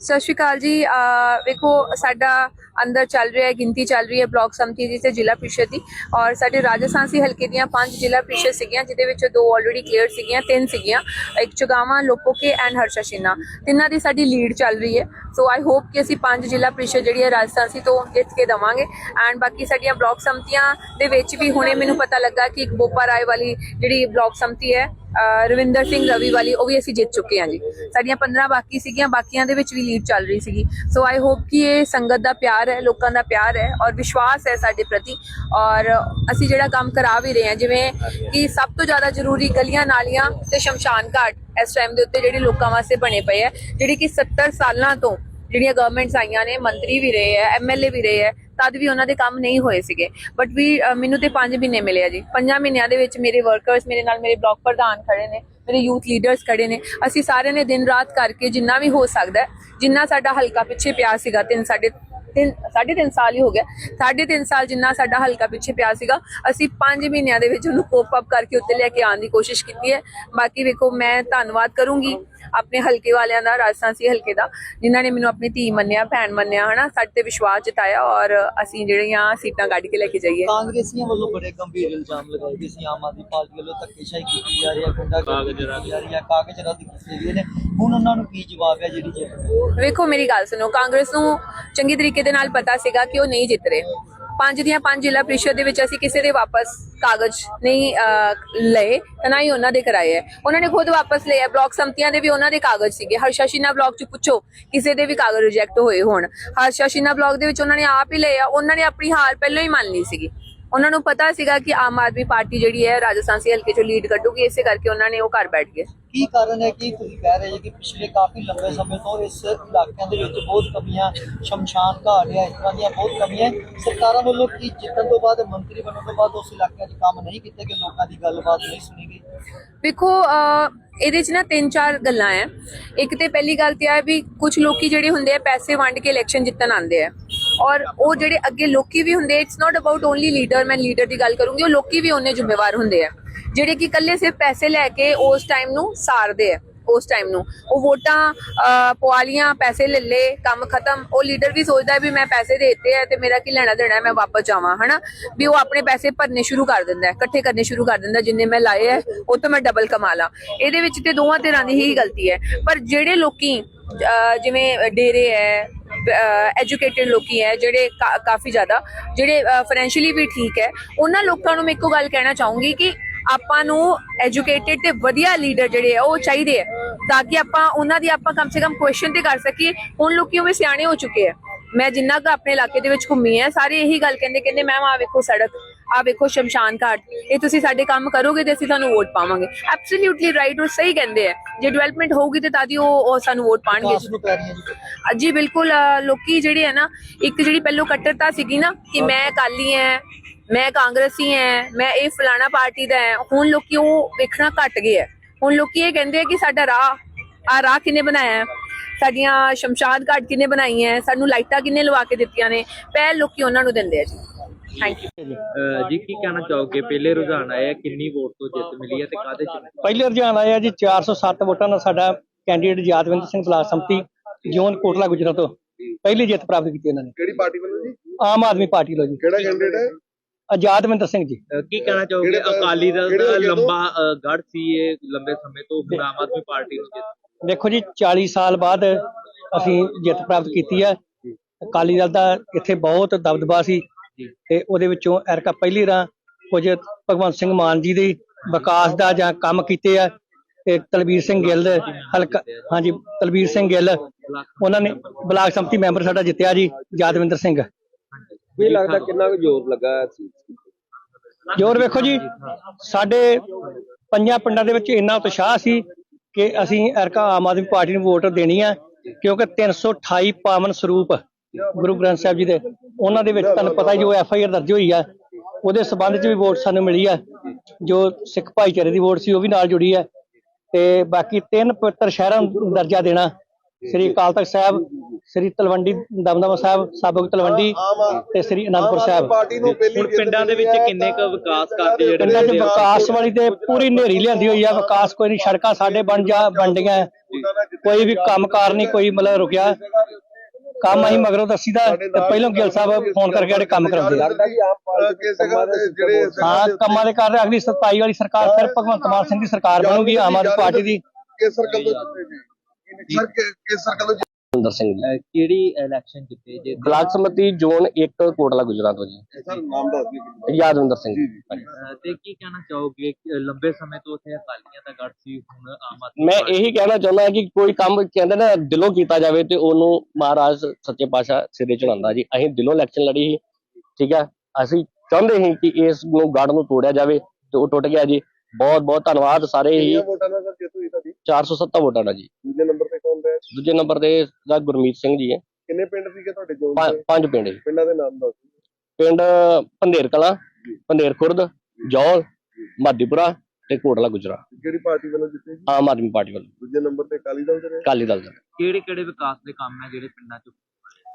ਸਤਿ ਸ਼੍ਰੀ ਅਕਾਲ ਜੀ। ਵੇਖੋ, ਸਾਡਾ ਅੰਦਰ ਚੱਲ ਰਿਹਾ ਹੈ, ਗਿਣਤੀ ਚੱਲ ਰਹੀ ਹੈ ਬਲਾਕ ਸੰਮਤੀ ਦੀ ਤੇ ਜ਼ਿਲ੍ਹਾ ਪ੍ਰੀਸ਼ਦ ਦੀ। ਔਰ ਸਾਡੇ ਰਾਜਸਥਾਨ ਸੀ ਹਲਕੇ ਦੀਆਂ ਪੰਜ ਜ਼ਿਲ੍ਹਾ ਪ੍ਰੀਸ਼ਦ ਸੀਗੀਆਂ, ਜਿਹਦੇ ਵਿੱਚ ਦੋ ਆਲਰੇਡੀ ਕਲੀਅਰ ਸੀਗੀਆਂ, ਤਿੰਨ ਸੀਗੀਆਂ, ਇੱਕ ਚੁਗਾਵਾਂ ਲੋਪੋਕੇ ਐਂਡ ਹਰਸ਼ਾ ਹਰਸ਼ਸ਼ਿਨਾ ਤਿੰਨਾਂ ਦੀ ਸਾਡੀ ਲੀਡ ਚੱਲ ਰਹੀ ਹੈ। ਸੋ ਆਈ ਹੋਪ ਕਿ ਅਸੀਂ ਪੰਜ ਜ਼ਿਲ੍ਹਾ ਪ੍ਰੀਸ਼ਦ ਜਿਹੜੀ ਹੈ ਰਾਜਸਥਾਨ ਸੀ ਤੋਂ ਜਿੱਤ ਕੇ ਦਵਾਂਗੇ। ਐਂਡ ਬਾਕੀ ਸਾਡੀਆਂ ਬਲਾਕ ਸੰਮਤੀਆਂ ਦੇ ਵਿੱਚ ਵੀ ਹੁਣੇ ਮੈਨੂੰ ਪਤਾ ਲੱਗਾ ਕਿ ਇੱਕ ਬੋਪਾ ਰਾਏ ਵਾਲੀ ਜਿਹੜੀ ਬਲਾਕ ਸੰਮਤੀ ਹੈ ਰਵਿੰਦਰ ਸਿੰਘ ਰਵੀ ਵਾਲੀ, ਉਹ ਵੀ ਅਸੀਂ ਜਿੱਤ ਚੁੱਕੇ ਹਾਂ ਜੀ। ਸਾਡੀਆਂ 15 ਬਾਕੀ ਸੀਗੀਆਂ, ਬਾਕੀਆਂ ਦੇ ਵਿੱਚ ਵੀ ਲੀਡ ਚੱਲ ਰਹੀ ਸੀਗੀ। ਸੋ ਆਈ ਹੋਪ ਕਿ ਇਹ ਸੰਗਤ ਦਾ ਪਿਆਰ ਹੈ, ਲੋਕਾਂ ਦਾ ਪਿਆਰ ਹੈ ਔਰ ਵਿਸ਼ਵਾਸ ਹੈ ਸਾਡੇ ਪ੍ਰਤੀ। ਔਰ ਅਸੀਂ ਜਿਹੜਾ ਕੰਮ ਕਰਾ ਵੀ ਰਹੇ ਹਾਂ, ਜਿਵੇਂ ਕਿ ਸਭ ਤੋਂ ਜ਼ਿਆਦਾ ਜ਼ਰੂਰੀ ਗਲੀਆਂ ਨਾਲੀਆਂ ਤੇ ਸ਼ਮਸ਼ਾਨ ਘਾਟ, ਇਸ ਟਾਈਮ ਦੇ ਉੱਤੇ ਜਿਹੜੇ ਲੋਕਾਂ ਵਾਸਤੇ ਬਣੇ ਪਏ ਹੈ, ਜਿਹੜੀ ਕਿ 70 ਸਾਲਾਂ ਤੋਂ ਜਿਹੜੀਆਂ ਗਵਰਨਮੈਂਟਸ ਆਈਆਂ ਨੇ, ਮੰਤਰੀ ਵੀ ਰਹੇ ਹੈ ਐਮਐਲਏ ਵੀ ਰਹੇ ਹੈ ਤਦ ਵੀ ਉਹਨਾਂ ਦੇ ਕੰਮ ਨਹੀਂ ਹੋਏ ਸੀਗੇ। ਬਟ ਵੀ ਮੈਨੂੰ ਤੇ 5 ਮਹੀਨੇ ਮਿਲੇ ਆ ਜੀ। 5 ਮਹੀਨਿਆਂ ਦੇ ਵਿੱਚ ਮੇਰੇ ਵਰਕਰਸ ਮੇਰੇ ਨਾਲ ਮੇਰੇ ਬਲਾਕ ਪ੍ਰਧਾਨ ਖੜੇ ਨੇ, ਮੇਰੇ ਯੂਥ ਲੀਡਰਸ ਖੜੇ ਨੇ। ਅਸੀਂ ਸਾਰਿਆਂ ਨੇ ਦਿਨ ਰਾਤ ਕਰਕੇ ਜਿੰਨਾ ਵੀ ਹੋ ਸਕਦਾ ਜਿੰਨਾ ਸਾਡਾ ਹਲਕਾ ਪਿੱਛੇ ਪਿਆ ਸੀਗਾ, ਤਿੰਨ ਸਾਡੇ ਤਿੰਨ ਸਾਢੇ ਤਿੰਨ ਸਾਲ ਹੀ ਹੋ ਗਿਆ। ਸਾਢੇ ਤਿੰਨ ਸਾਲ ਜਿੰਨਾ ਸਾਡਾ ਹਲਕਾ ਪਿੱਛੇ ਪਿਆ ਸੀਗਾ ਅਸੀਂ 5 ਮਹੀਨਿਆਂ ਦੇ ਵਿੱਚ ਉਹਨੂੰ ਕੋਪ ਅਪ ਕਰਕੇ ਉੱਤੇ ਲੈ ਕੇ ਆਉਣ ਦੀ ਕੋਸ਼ਿਸ਼ ਕੀਤੀ ਹੈ। ਬਾਕੀ ਵੇਖੋ ਮੈਂ ਧੰਨਵਾਦ ਕਰੂੰਗੀ ਆਪਣੇ ਹਲਕੇ ਵਾਲਿਆਂ ਦਾ ਰਾਜਸਥਾਨੀ ਹਲਕੇ ਦਾ ਜਿਨ੍ਹਾਂ ਨੇ ਮੈਨੂੰ ਆਪਣੀ ਧੀ ਮੰਨਿਆ ਭੈਣ ਮੰਨਿਆ ਹਨਾ? ਸਾਡੇ ਤੇ ਵਿਸ਼ਵਾਸ ਜਤਾਇਆ ਔਰ ਅਸੀਂ ਜਿਹੜੀਆਂ ਸੀਟਾਂ ਕੱਢ ਕੇ ਲੈ ਕੇ ਜਾਈਏ। ਕਾਂਗਰਸੀਆਂ ਵੱਲੋਂ ਬੜੇ ਗੰਭੀਰ ਇਲਜ਼ਾਮ ਲਗਾਏ ਗਏ ਸੀ। ਆਮ ਆਦਮੀ ਪਾਰਟੀ ਵੱਲੋਂ ਧੱਕੇਸ਼ਾਹੀ ਕੀਤੀ ਜਾ ਰਹੀ ਹੈ ਗੁੰਡਾ ਕਾਗਜ਼ ਰੱਦ ਜਾ ਰਹੀ ਹੈ ਕਾਗਜ਼ ਰੱਦ ਕੀਤੇ ਗਏ ਨੇ। ਹੁਣ ਉਹਨਾਂ ਨੂੰ ਕੀ ਜਵਾਬ ਹੈ ਜਿਹੜੀ ਵੇਖੋ ਮੇਰੀ ਗੱਲ ਸੁਣੋ ਕਾਂਗਰਸ ਨੂੰ ਚੰਗੀ ਤਰੀਕੇ ਦੇ ਨਾਲ ਪਤਾ ਸੀਗਾ ਕਿ ਉਹ ਨਹੀਂ ਜਿੱਤ ਰਹੇ। ਪੰਜ ਦੀਆਂ ਪੰਜ ਜ਼ਿਲ੍ਹਾ ਪ੍ਰੀਸ਼ਦ ਦੇ ਵਿੱਚ ਅਸੀਂ ਕਿਸੇ ਦੇ ਵਾਪਸ ਕਾਗਜ਼ ਨਹੀਂ ਲਏ ਤੇ ਨਾ ਹੀ ਉਹਨਾਂ ਦੇ ਕਰਾਏ ਹੈ। ਉਹਨਾਂ ਨੇ ਖੁਦ ਵਾਪਸ ਲਏ ਹੈ। ਬਲਾਕ ਸੰਮਤੀਆਂ ਦੇ ਵੀ ਉਹਨਾਂ ਦੇ ਕਾਗਜ਼ ਸੀਗੇ। ਹਰਸ਼ਾਸ਼ੀਨਾ ਬਲਾਕ ਚ ਪੁੱਛੋ, ਕਿਸੇ ਦੇ ਵੀ ਕਾਗਜ਼ ਰਿਜੈਕਟ ਹੋਏ ਹੋਣ। ਹਰਸ਼ਾਸ਼ੀਨਾ ਬਲਾਕ ਦੇ ਵਿੱਚ ਉਹਨਾਂ ਨੇ ਆਪ ਹੀ ਲਏ ਆ। ਉਹਨਾਂ ਨੇ ਆਪਣੀ ਹਾਰ ਪਹਿਲਾਂ ਹੀ ਮੰਨ ਲਈ ਸੀਗੀ। ਉਹਨਾਂ ਨੂੰ ਪਤਾ ਸੀਗਾ ਕਿ ਆਮ ਆਦਮੀ ਪਾਰਟੀ ਜਿਹੜੀ ਹੈ ਰਾਜਸਥਾਨੀ ਹਲਕੇ ਚੋਂ ਲੀਡ ਕੱਢੂਗੀ ਇਸੇ ਕਰਕੇ ਉਹਨਾਂ ਨੇ ਉਹ ਘਰ ਬੈਠ ਗਏ। ਕੀ ਕਾਰਨ ਹੈ ਕਿ ਤੁਸੀਂ ਕਹਿ ਰਹੇ ਹੋ ਕਿ ਪਿਛਲੇ ਕਾਫੀ ਲੰਬੇ ਸਮੇਂ ਤੋਂ ਇਸ ਇਲਾਕਿਆਂ ਦੇ ਵਿੱਚ ਬਹੁਤ ਕਮੀਆਂ ਸ਼ਮਸ਼ਾਨ ਘਾਟ ਜਾਂ ਇਸ ਤਰ੍ਹਾਂ ਦੀਆਂ ਬਹੁਤ ਕਮੀਆਂ। ਸਰਕਾਰਾਂ ਵੱਲੋਂ ਕੀ ਜਿੱਤਣ ਤੋਂ ਬਾਅਦ ਮੰਤਰੀ ਬਣਨ ਤੋਂ ਬਾਅਦ ਉਸ ਇਲਾਕਿਆਂ 'ਚ ਕੰਮ ਨਹੀਂ ਕੀਤੇ ਕਿ ਲੋਕਾਂ ਦੀ ਗੱਲਬਾਤ ਨਹੀਂ ਸੁਣੀ ਗਈ? ਵੇਖੋ ਇਹਦੇ 'ਚ ਨਾ ਤਿੰਨ ਚਾਰ ਗੱਲਾਂ ਐ ਇੱਕ ਤੇ ਪਹਿਲੀ ਗੱਲ ਤੇ ਆ ਵੀ ਕੁਝ ਲੋਕੀ ਜਿਹੜੇ ਹੁੰਦੇ ਆ ਪੈਸੇ ਵੰਡ ਕੇ ਇਲੈਕਸ਼ਨ ਜਿੱਤਣ ਆਉਂਦੇ ਆ। ਔਰ ਉਹ ਜਿਹੜੇ ਅੱਗੇ ਲੋਕੀ ਵੀ ਹੁੰਦੇ it's not about only leader ਮੈਂ ਲੀਡਰ ਦੀ ਗੱਲ ਕਰੂੰਗੀ ਉਹ ਲੋਕੀ ਵੀ ਉਹਨੇ ਜ਼ਿੰਮੇਵਾਰ ਹੁੰਦੇ ਆ। ਜਿਹੜੇ ਕਿ ਇਕੱਲੇ ਸਿਰਫ ਪੈਸੇ ਲੈ ਕੇ ਉਸ ਟਾਈਮ ਨੂੰ ਸਾਰਦੇ ਆ ਉਸ ਟਾਈਮ ਨੂੰ। ਉਹ ਵੋਟਾਂ ਅਹ, ਪੈਸੇ ਲੈ ਲੇ ਕੰਮ ਖਤਮ। ਉਹ ਲੀਡਰ ਵੀ ਸੋਚਦਾ ਵੀ ਮੈਂ ਪੈਸੇ ਦੇ ਆ ਤੇ ਮੇਰਾ ਕੀ ਲੈਣਾ ਦੇਣਾ ਮੈਂ ਵਾਪਸ ਜਾਵਾਂ ਹਨਾ? ਵੀ ਉਹ ਆਪਣੇ ਪੈਸੇ ਭਰਨੇ ਸ਼ੁਰੂ ਕਰ ਦਿੰਦਾ ਇਕੱਠੇ ਕਰਨੇ ਸ਼ੁਰੂ ਕਰ ਦਿੰਦਾ ਜਿੰਨੇ ਮੈਂ ਲਾਏ ਹੈ ਉਹ ਤੋਂ ਮੈਂ ਡਬਲ ਕਮਾ ਲਾਂ। ਇਹਦੇ ਵਿੱਚ ਤੇ ਦੋਵਾਂ ਧਿਰਾਂ ਦੀ ਹੀ ਗਲਤੀ ਹੈ। ਪਰ ਜਿਹੜੇ ਲੋਕੀ ਜਿਵੇਂ ਡੇਰੇ ਹੈ ਐਜੂਕੇਟਿਡ ਲੋਕੀ ਹੈ, ਜਿਹੜੇ ਕਾਫੀ ਜ਼ਿਆਦਾ, ਜਿਹੜੇ ਫਾਈਨੈਂਸ਼ੀਅਲੀ ਵੀ ਠੀਕ ਹੈ, ਉਹਨਾਂ ਲੋਕਾਂ ਨੂੰ ਮੈਂ ਇੱਕੋ ਗੱਲ ਕਹਿਣਾ ਚਾਹੂੰਗੀ ਕਿ ਆਪਾਂ ਨੂੰ ਐਜੂਕੇਟਿਡ ਤੇ ਵਧੀਆ ਲੀਡਰ ਜਿਹੜੇ ਆ ਉਹ ਚਾਹੀਦੇ ਆ ਤਾਂ ਕਿ ਆਪਾਂ ਉਹਨਾਂ ਦੀ ਆਪਾਂ ਕਮ ਸੇ ਕਮ ਕੁਐਸਚਨ ਤੇ ਕਰ ਸਕੀਏ, ਹੁਣ ਲੋਕੀ ਉਵੇਂ ਸਿਆਣੇ ਹੋ ਚੁੱਕੇ ਆ ਮੈਂ ਜਿੰਨਾ ਕੁ ਆਪਣੇ ਇਲਾਕੇ ਦੇ ਵਿੱਚ ਘੁੰਮੀ ਆ ਸਾਰੇ ਇਹੀ ਗੱਲ ਕਹਿੰਦੇ ਕਹਿੰਦੇ, ਮੈਮ ਆ ਵੇਖੋ ਸੜਕ ਆ ਵੇਖੋ ਸ਼ਮਸ਼ਾਨ ਘਾਟ ਇਹ ਤੁਸੀਂ ਸਾਡੇ ਕੰਮ ਕਰੋਗੇ ਤੇ ਅਸੀਂ ਤੁਹਾਨੂੰ ਵੋਟ ਪਾਵਾਂਗੇ। ਐਬਸੋਲੂਟਲੀ ਰਾਈਟ ਉਹ ਸਹੀ ਕਹਿੰਦੇ ਆ। ਜੇ ਡਿਵੈਲਪਮੈਂਟ ਹੋਊਗੀ ਤੇ ਤਾਂ ਦੀ ਉਹ ਸਾਨੂੰ ਵੋਟ ਪਾਣਗੇ। ਜੀ ਬਿਲਕੁਲ ਲੋਕੀ ਜਿਹੜੇ ਆ ਨਾ ਇੱਕ ਜਿਹੜੀ ਪਹਿਲੋਂ ਕੱਟੜਤਾ ਸੀਗੀ ਨਾ ਕਿ ਮੈਂ ਅਕਾਲੀ ਐ ਮੈਂ ਕਾਂਗਰਸੀ ਐ ਮੈਂ ਇਹ ਫਲਾਣਾ ਪਾਰਟੀ ਦਾ ਐ ਹੁਣ ਲੋਕੀ ਉਹ ਵੇਖਣਾ ਘਟ ਗਏ ਐ ਹੁਣ ਲੋਕੀ ਇਹ ਕਹਿੰਦੇ ਆ ਕਿ ਸਾਡਾ ਰਾਹ ਆ ਰਾਹ ਕਿਨੇ ਬਣਾਇਆ? ਹੈ? ਸਾਡੀਆਂ ਸ਼ਮਸ਼ਾਦ ਘਾਟ ਕਿਨੇ ਬਣਾਈਆਂ? ਹੈ? ਸਾਨੂੰ ਲਾਈਟਾਂ ਕਿਨੇ ਲਵਾ ਕੇ ਦਿੱਤੀਆਂ ਨੇ? ਪਹਿਲ ਲੋਕੀ ਉਹਨਾਂ ਨੂੰ ਦਿੰਦੇ ਆ ਜੀ। ਥੈਂਕ ਯੂ ਅਹ ਜੀ ਕੀ ਕਹਿਣਾ ਚਾਹੋਗੇ? ਪਹਿਲੇ ਰੁਝਾਨ ਆਏ ਆ ਕਿੰਨੀ ਵੋਟ ਤੋਂ ਜਿੱਤ ਮਿਲੀ ਹੈ ਤੇ ਕਾਹਦੇ ਚ ਮਿਲੀ? ਪਹਿਲੇ ਰੁਝਾਨ ਆਇਆ ਜੀ 407 ਵੋਟਾਂ ਨਾਲ ਸਾਡਾ ਕੈਂਡੀਡੇਟ ਯਾਦਵਿੰਦਰ ਸਿੰਘ ਬਲਾਕ ਸੰਮਤੀ ਜੋਨ ਕੋਟਲਾ ਗੁਜਰਾਂ ਤੋਂ ਪਹਿਲੀ ਜਿੱਤ ਪ੍ਰਾਪਤ ਕੀਤੀ ਇਹਨਾਂ ਨੇ। ਕਿਹੜੀ ਪਾਰਟੀ ਵੱਲੋਂ ਜੀ? ਆਮ ਆਦਮੀ ਪਾਰਟੀ ਲੋ ਜੀ। ਕਿਹੜਾ ਕੈਂਡੀਡੇਟ ਹੈ? ਆਜ਼ਾਦਵਿੰਦਰ ਸਿੰਘ ਜੀ। ਅਹ ਕੀ ਕਹਿਣਾ ਚਾਹੋਗੇ? ਕਿਹੜੇ ਅਕਾਲੀ ਦਲ ਕਿਹੜੇ ਦਾ ਤੋਂ? ਲੰਬਾ ਅਹ, ਗੜ੍ਹ ਸੀ ਇਹ ਲੰਬੇ ਸਮੇਂ ਤੋਂ ਹੁਣ ਆਮ ਆਦਮੀ ਪਾਰਟੀ ਨੂੰ ਜਿੱਤ ਦੇਖੋ ਜੀ 40 ਸਾਲ ਬਾਅਦ ਅਸੀਂ ਜਿੱਤ ਪ੍ਰਾਪਤ ਕੀਤੀ ਹੈ। ਅਕਾਲੀ ਦਲ ਦਾ ਇੱਥੇ ਬਹੁਤ ਦਬਦਬਾ ਸੀ। ਤੇ ਉਹਦੇ ਵਿੱਚੋਂ ਐਰਕਾ ਪਹਿਲੀ ਰਾਂ ਕੁਝ ਭਗਵੰਤ ਸਿੰਘ ਮਾਨ ਜੀ ਦੇ ਵਿਕਾਸ ਦਾ ਜਾਂ ਕੰਮ ਕੀਤੇ ਆ ਤੇ ਤਲਬੀਰ ਸਿੰਘ ਗਿੱਲ ਹਲਕਾ ਹਾਂਜੀ ਤਲਬੀਰ ਸਿੰਘ ਗਿੱਲ ਉਹਨਾਂ ਨੇ ਬਲਾਕ ਸੰਮਤੀ ਮੈਂਬਰ ਸਾਡਾ ਜਿੱਤਿਆ ਜੀ ਯਾਦਵਿੰਦਰ ਸਿੰਘ। ਕੀ ਲੱਗਦਾ ਕਿੰਨਾ ਕੁ ਜ਼ੋਰ ਲੱਗਾ ਜੋਰ ਵੇਖੋ ਜੀ ਸਾਡੇ ਪੰਜਾਂ ਪਿੰਡਾਂ ਦੇ ਵਿੱਚ ਇੰਨਾ ਉਤਸ਼ਾਹ ਸੀ ਕਿ ਅਸੀਂ ਐਰਕਾ ਆਮ ਆਦਮੀ ਪਾਰਟੀ ਨੂੰ ਵੋਟ ਦੇਣੀ ਆ ਕਿਉਂਕਿ 328 ਪਾਵਨ ਸਰੂਪ ਗੁਰੂ ਗ੍ਰੰਥ ਸਾਹਿਬ ਜੀ ਦੇ। ਉਹਨਾਂ ਦੇ ਵਿੱਚ ਤੁਹਾਨੂੰ ਪਤਾ ਹੀ ਜੋ ਐਫ ਆਈ ਆਰ ਦਰਜ ਹੋਈ ਆ ਉਹਦੇ ਸਬੰਧ 'ਚ ਵੀ ਵੋਟ ਸਾਨੂੰ ਮਿਲੀ ਆ। ਜੋ ਸਿੱਖ ਭਾਈਚਾਰੇ ਦੀ ਵੋਟ ਸੀ ਉਹ ਵੀ ਨਾਲ ਜੁੜੀ ਆ। ਤੇ ਬਾਕੀ ਤਿੰਨ ਪਵਿੱਤਰ ਸ਼ਹਿਰਾਂ ਨੂੰ ਦਰਜਾ ਦੇਣਾ। ਸ੍ਰੀ ਅਕਾਲ ਤਖਤ ਸਾਹਿਬ ਸ੍ਰੀ ਤਲਵੰਡੀ ਦਮਦਮਾ ਸਾਹਿਬ ਸਾਬਕ ਤਲਵੰਡੀ ਤੇ ਸ੍ਰੀ ਅਨੰਦਪੁਰ ਸਾਹਿਬ। ਹੁਣ ਪਿੰਡਾਂ ਦੇ ਵਿੱਚ ਕਿੰਨੇ ਕੁ ਵਿਕਾਸ ਕਰਦੇ ਜਿਹੜੇ ਪਿੰਡਾਂ ਆ? ਵਿਕਾਸ ਵਾਲੀ ਤੇ ਪੂਰੀ ਨੇਰੀ ਲਿਆਂਦੀ ਹੋਈ ਆ ਵਿਕਾਸ ਕੋਈ ਨਹੀਂ ਸੜਕਾਂ ਸਾਡੇ ਬਣ ਜਾ ਬਣਡੀਆਂ ਕੋਈ ਵੀ ਕੰਮਕਾਰ ਨਹੀਂ ਕੋਈ ਮਤਲਬ ਰੁਕਿਆ। ਕੰਮ ਅਸੀਂ ਮਗਰੋਂ ਦੱਸੀਦਾ ਤੇ ਪਹਿਲਾਂ ਗਿੱਲ ਸਾਹਿਬ ਫੋਨ ਕਰਕੇ ਸਾਡੇ ਕੰਮ ਕਰਾਉਂਦੇ ਆ। ਜਿਹੜੇ ਹਾਂ ਕੰਮਾਂ ਦੇ ਕਰ ਅਗਲੀ 27 ਵਾਲੀ ਸਰਕਾਰ ਫਿਰ ਭਗਵੰਤ ਮਾਨ ਸਿੰਘ ਦੀ ਸਰਕਾਰ ਬਣੂਗੀ ਆਮ ਆਦਮੀ ਪਾਰਟੀ ਦੀ। ਕਿਸ ਸਰਕਲ ਤੋਂ ਜਿੱਤੇ ਜੀ ਸਰ ਕਿ- ਕਿਸ ਸਰਕਲ ਤੋਂ ਸੁੰਦਰ ਸਿੰਘ ਜੀ। ਅਹ ਕਿਹੜੀ ਇਲੈਕਸ਼ਨ ਜਿੱਤੇ? ਜੇ ਬਲਾਕ ਸਮਿਤੀ ਜ਼ੋਨ 1 ਕੋਟਲਾ ਗੁਜਰਾਤ ਤੋਂ ਜੀ ਸਰ ਨਾਮ ਦੱਸ ਦਿਓ ਯਾਦਵਿੰਦਰ ਸਿੰਘ। ਜੀ ਅਹ ਤੇ ਕੀ ਕਹਿਣਾ ਚਾਹੋਗੇ? ਕਿ ਲੰਬੇ ਸਮੇਂ ਤੋਂ ਉੱਥੇ ਅਕਾਲੀਆਂ ਦਾ ਗੜ ਸੀ ਹੁਣ ਆਮ ਆਦਮੀ ਮੈਂ ਪਾਰਟੀ- ਇਹੀ ਕਹਿਣਾ ਚਾਹੁੰਦਾ ਕਿ ਕੋਈ ਕੰਮ ਕਹਿੰਦੇ ਨਾ ਦਿਲੋਂ ਕੀਤਾ ਜਾਵੇ ਤੇ ਉਹਨੂੰ ਮਹਾਰਾਜ ਸੱਚੇ ਪਾਤਸ਼ਾਹ ਸਿਰੇ ਚੜਾਉਂਦਾ ਜੀ। ਅਸੀਂ ਦਿਲੋਂ ਇਲੈਕਸ਼ਨ ਲੜੀ ਸੀ ਠੀਕ ਹੈ ਅਸੀਂ ਚਾਹੁੰਦੇ ਸੀ ਕਿ ਇਸ ਨੂੰ ਗੜ ਨੂੰ ਤੋੜਿਆ ਜਾਵੇ ਤੇ ਉਹ ਟੁੱਟ ਗਿਆ ਜੀ। ਬਹੁਤ ਬਹੁਤ ਧੰਨਵਾਦ ਸਾਰੇ ਹੀ। ਵੋਟਾਂ ਨਾਲ ਸਰ ਜਿੱਤ ਹੋਈ ਤੁਹਾਡੀ? 470 ਵੋਟਾਂ ਨਾਲ ਜੀ। ਦੂਜੇ ਨੰਬਰ ਹੈ ਦੂਜੇ ਨੰਬਰ ਤੇ ਦਾ ਗੁਰਮੀਤ ਸਿੰਘ ਜੀ ਹੈ। ਕਿੰਨੇ ਪਿੰਡ ਸੀਗੇ ਤੁਹਾਡੇ ਜੋਨ ਪੰਜ ਦੇ ਪੰਜ ਪਿੰਡ ਜੀ। ਪਿੰਡਾਂ ਦੇ ਨਾਮ ਦੱਸ ਦਿਓ। ਪਿੰਡ ਪੰਧੇਰ ਕਲਾਂ ਪੰਧੇਰ ਖੁਰਦ ਜੌਲ ਮਾਦੀਪੁਰਾ ਤੇ ਕੋਟਲਾ ਗੁਜਰਾ। ਕਿਹੜੀ ਪਾਰਟੀ ਵੱਲੋਂ ਜਿੱਤੇ ਜੀ ਆਮ ਆਦਮੀ ਪਾਰਟੀ ਵੱਲੋਂ। ਦੂਜੇ ਨੰਬਰ ਤੇ ਅਕਾਲੀ ਦਲ ਦੇ ਰਹੇ ਅਕਾਲੀ ਦਲ ਦਾ। ਕਿਹੜੇ ਕਿਹੜੇ ਵਿਕਾਸ ਦੇ ਕੰਮ ਹੈ ਜਿਹੜੇ ਪਿੰਡਾਂ 'ਚ?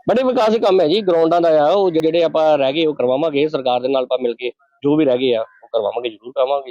ਬੜੇ ਵਿਕਾਸ ਦੇ ਕੰਮ ਹੈ ਜੀ। ਗਰਾਊਂਡਾਂ ਦਾ ਆ ਉਹ ਜਿਹੜੇ ਆਪਾਂ ਰਹਿ ਗਏ ਉਹ ਕਰਵਾਵਾਂਗੇ। ਸਰਕਾਰ ਦੇ ਨਾਲ ਆਪਾਂ ਮਿਲ ਕੇ ਜੋ ਵੀ ਰਹਿ ਗਏ ਆ ਉਹ ਕਰਵਾਵਾਂਗੇ ਜ਼ਰੂਰ ਕਰਾਵਾਂਗੇ ਜੀ।